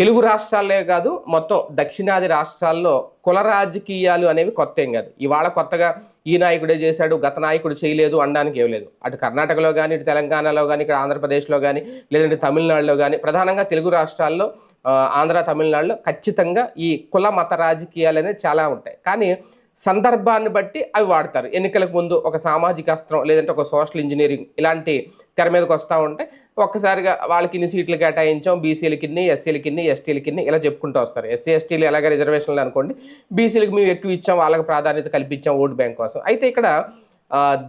తెలుగు రాష్ట్రాలే కాదు మొత్తం దక్షిణాది రాష్ట్రాల్లో కుల రాజకీయాలు అనేవి కొత్త ఏం కాదు. ఇవాళ కొత్తగా ఈ నాయకుడే చేశాడు గత నాయకుడు చేయలేదు అనడానికి ఏం లేదు. అటు కర్ణాటకలో కానీ ఇటు తెలంగాణలో కానీ ఇక్కడ ఆంధ్రప్రదేశ్లో కానీ లేదంటే తమిళనాడులో కానీ ప్రధానంగా తెలుగు రాష్ట్రాల్లో ఆంధ్ర తమిళనాడులో ఖచ్చితంగా ఈ కుల మత రాజకీయాలు అనేవి చాలా ఉంటాయి. కానీ సందర్భాన్ని బట్టి అవి వాడతారు. ఎన్నికలకు ముందు ఒక సామాజిక అస్త్రం లేదంటే ఒక సోషల్ ఇంజనీరింగ్ ఇలాంటి తెర మీదకి వస్తూ ఉంటే ఒక్కసారిగా వాళ్ళకి ఇన్ని సీట్లు కేటాయించాం బీసీలకి ఇన్ని ఎస్సీలకి ఇన్ని ఎస్టీలకి ఇన్ని ఇలా చెప్పుకుంటూ వస్తారు. ఎస్సీ ఎస్టీలు ఎలాగ రిజర్వేషన్లు అనుకోండి బీసీలకు మేము ఎక్కువ ఇచ్చాం వాళ్ళకి ప్రాధాన్యత కల్పించాం ఓటు బ్యాంక్ కోసం. అయితే ఇక్కడ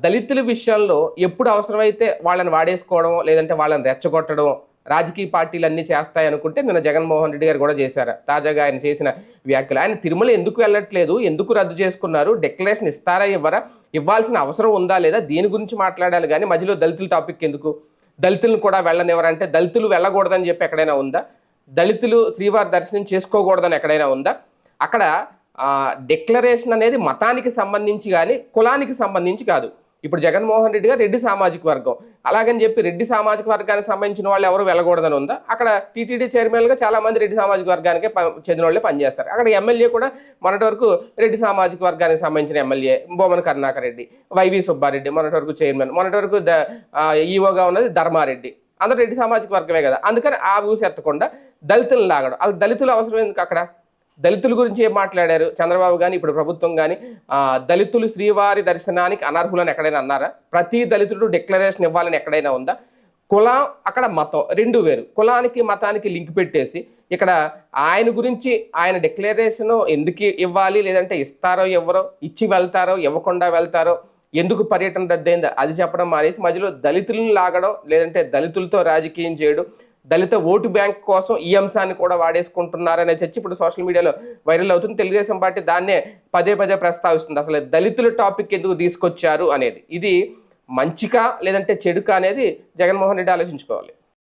దళితుల విషయంలో ఎప్పుడు అవసరమైతే వాళ్ళని వాడేసుకోవడం లేదంటే వాళ్ళని రెచ్చగొట్టడం రాజకీయ పార్టీలు అన్నీ చేస్తాయి అనుకుంటే నిన్న జగన్మోహన్ రెడ్డి గారు కూడా చేశారు. తాజాగా ఆయన చేసిన వ్యాఖ్యలు. ఆయన తిరుమల ఎందుకు వెళ్ళట్లేదు ఎందుకు రద్దు చేసుకున్నారు డిక్లరేషన్ ఇస్తారా ఇవ్వరా ఇవ్వాల్సిన అవసరం ఉందా లేదా దీని గురించి మాట్లాడాలి. కానీ మధ్యలో దళితుల టాపిక్ ఎందుకు? దళితులను కూడా వెళ్ళనివ్వరంటే దళితులు వెళ్ళకూడదని చెప్పి ఎక్కడైనా ఉందా? దళితులు శ్రీవారి దర్శనం చేసుకోకూడదని ఎక్కడైనా ఉందా? అక్కడ డిక్లరేషన్ అనేది మతానికి సంబంధించి కానీ కులానికి సంబంధించి కాదు. ఇప్పుడు జగన్మోహన్ రెడ్డి గారు రెడ్డి సామాజిక వర్గం. అలాగని చెప్పి రెడ్డి సామాజిక వర్గానికి సంబంధించిన వాళ్ళు ఎవరు వెళ్ళకూడదని ఉందా? అక్కడ టీటీడీ చైర్మన్గా చాలా మంది రెడ్డి సామాజిక వర్గానికి చెందిన వాళ్ళే పనిచేస్తారు. అక్కడ ఎమ్మెల్యే కూడా మొన్నటి వరకు రెడ్డి సామాజిక వర్గానికి సంబంధించిన ఎమ్మెల్యే బొమ్మన కరుణాకర్ రెడ్డి వైవి సుబ్బారెడ్డి మొన్నటి వరకు చైర్మన్ మొన్నటి వరకు ద ఈఓగా ఉన్నది ధర్మారెడ్డి. అందరూ రెడ్డి సామాజిక వర్గమే కదా. అందుకని ఆ ఊసి ఎత్తకుండా దళితులను లాగడం. అది దళితులు అవసరం ఎందుకు అక్కడ? దళితుల గురించి ఏం మాట్లాడారు? చంద్రబాబు కానీ ఇప్పుడు ప్రభుత్వం కానీ దళితులు శ్రీవారి దర్శనానికి అనర్హులని ఎక్కడైనా అన్నారా? ప్రతి దళితుడు డిక్లరేషన్ ఇవ్వాలని ఎక్కడైనా ఉందా? కులం అక్కడ మతం రెండు వేరు. కులానికి మతానికి లింక్ పెట్టేసి ఇక్కడ ఆయన గురించి ఆయన డిక్లరేషన్ ఎందుకు ఇవ్వాలి? లేదంటే ఇస్తారో ఇవ్వరో ఇచ్చి వెళ్తారో? ఇవ్వకుండా వెళ్తారో? ఎందుకు పర్యటన రద్దయిందో? అది చెప్పడం మానేసి మధ్యలో దళితులను లాగడం లేదంటే దళితులతో రాజకీయం చేయడం దళిత ఓటు బ్యాంక్ కోసం ఈ అంశాన్ని కూడా వాడేసుకుంటున్నారనే చర్చ ఇప్పుడు సోషల్ మీడియాలో వైరల్ అవుతుంది. తెలుగుదేశం పార్టీ దాన్నే పదే పదే ప్రస్తావిస్తుంది. అసలు దళితుల టాపిక్ ఎందుకు తీసుకొచ్చారు అనేది. ఇది మంచికా లేదంటే చెడుకా అనేది జగన్మోహన్ రెడ్డి ఆలోచించుకోవాలి.